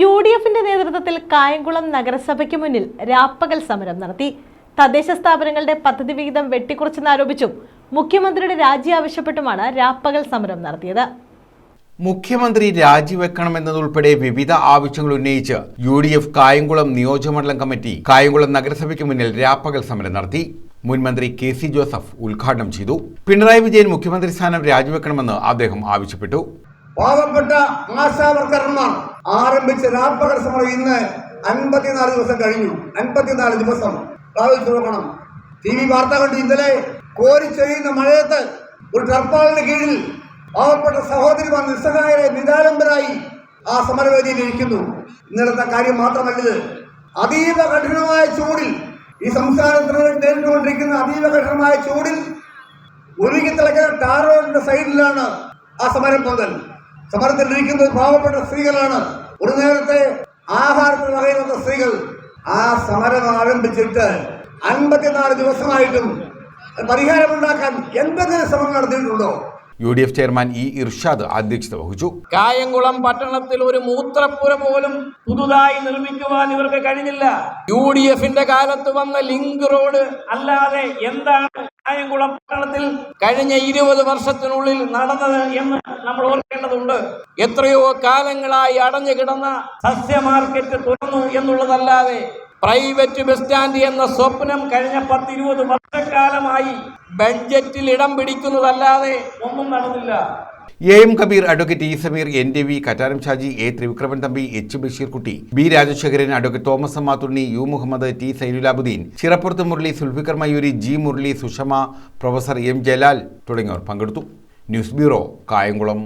U D എഫിന്റെ നേതൃത്വത്തിൽ കായംകുളം നഗരസഭയ്ക്ക് മുന്നിൽ രാപ്പകൽ സമരം നടത്തി. തദ്ദേശ സ്ഥാപനങ്ങളുടെ പദ്ധതി വിഹിതം വെട്ടിക്കുറച്ചെന്നാരോപിച്ചും മുഖ്യമന്ത്രിയുടെ രാജി ആവശ്യപ്പെട്ടുമാണ് രാപ്പകൽ സമരം നടത്തിയത്. മുഖ്യമന്ത്രി രാജിവെക്കണമെന്നതുൾപ്പെടെ വിവിധ ആവശ്യങ്ങൾ ഉന്നയിച്ച് യു ഡി എഫ് കായംകുളം നിയോജകമണ്ഡലം കമ്മിറ്റി കായംകുളം നഗരസഭയ്ക്ക് മുന്നിൽ രാപ്പകൽ സമരം നടത്തി. മുൻമന്ത്രി കെ സി ജോസഫ് ഉദ്ഘാടനം ചെയ്തു. പിണറായി വിജയൻ മുഖ്യമന്ത്രി സ്ഥാനം രാജിവെക്കണമെന്ന് അദ്ദേഹം ആവശ്യപ്പെട്ടു. പാവപ്പെട്ട ആശാവർക്കർമാർ ആരംഭിച്ച രാപ്പകൽ സമരം ഇന്ന് അൻപത്തിനാല് ദിവസം കഴിഞ്ഞു. അൻപത്തിനാല് ദിവസം. പ്രാവശ്യം നോക്കണം ടി വി വാർത്ത കണ്ട് ഇന്നലെ കോരിച്ചൊഴിയുന്ന മഴയത്ത് ഒരു ടർപ്പാളിന് കീഴിൽ പാവപ്പെട്ട സഹോദരിമാർ നിസ്സഹായരെ നിരാലംബരായി ആ സമരവേദിയിൽ ഇരിക്കുന്നു. ഇന്നലത്തെ കാര്യം മാത്രമല്ലത് അതീവ കഠിനമായ ചൂടിൽ ഈ സംസ്ഥാനത്തിന് നേരിട്ടുകൊണ്ടിരിക്കുന്ന അതീവ കഠിനമായ ചൂടിൽ ഒഴുകി തിളക്കുന്ന ടാർ റോഡിന്റെ സൈഡിലാണ് ആ സമരം പന്തൽ സമരത്തിൽ ഇരിക്കുന്നത് പാവപ്പെട്ട സ്ത്രീകളാണ്. ഒരു നേരത്തെ ആഹാരത്തിന് പറയുന്ന സ്ത്രീകൾ ആ സമരം ആരംഭിച്ചിട്ട് അൻപത്തിനാല് ദിവസമായിട്ടും പരിഹാരമുണ്ടാക്കാൻ എന്തെങ്കിലും ശ്രമം നടത്തിയിട്ടുണ്ടോ? U D F chairman E Irshad അധ്യക്ഷത വഹിച്ചു. കായംകുളം പട്ടണത്തിൽ ഒരു മൂത്രപ്പുര പോലും പുതുതായി നിർമ്മിക്കുവാൻ ഇവർക്ക് കഴിഞ്ഞില്ല. യു ഡി എഫിന്റെ കാലത്ത് വന്ന ലിങ്ക് റോഡ് അല്ലാതെ എന്താണ് കായംകുളം പട്ടണത്തിൽ കഴിഞ്ഞ ഇരുപത് വർഷത്തിനുള്ളിൽ നടന്നത് എന്ന് നമ്മൾ ഓർക്കേണ്ടതുണ്ട്. എത്രയോ കാലങ്ങളായി അടഞ്ഞു കിടന്ന സസ്യ മാർക്കറ്റ് തുറന്നു എന്നുള്ളതല്ലാതെ പ്രൈവറ്റ് ബസ് സ്റ്റാൻഡ് എന്ന സ്വപ്നം കഴിഞ്ഞ പത്തിരുപത് വർഷക്കാലമായി ബഡ്ജറ്റിൽ ഇടം പിടിക്കുന്നതല്ലാതെ ഒന്നും നടന്നില്ല. A M Kabeer advocate E Sameer N D V Kattaram Shaji A Thrivikraman Thampi H Basheerkutty B Rajasekharan advocate Thomas Ammathunni U Muhammad T Zainulabuddin Chirappurath Murali Sulfikar Mayoori G Murali Sushama professor M Jalal തുടങ്ങിയവർ പങ്കെടുത്തു. News bureau Kayamkulam.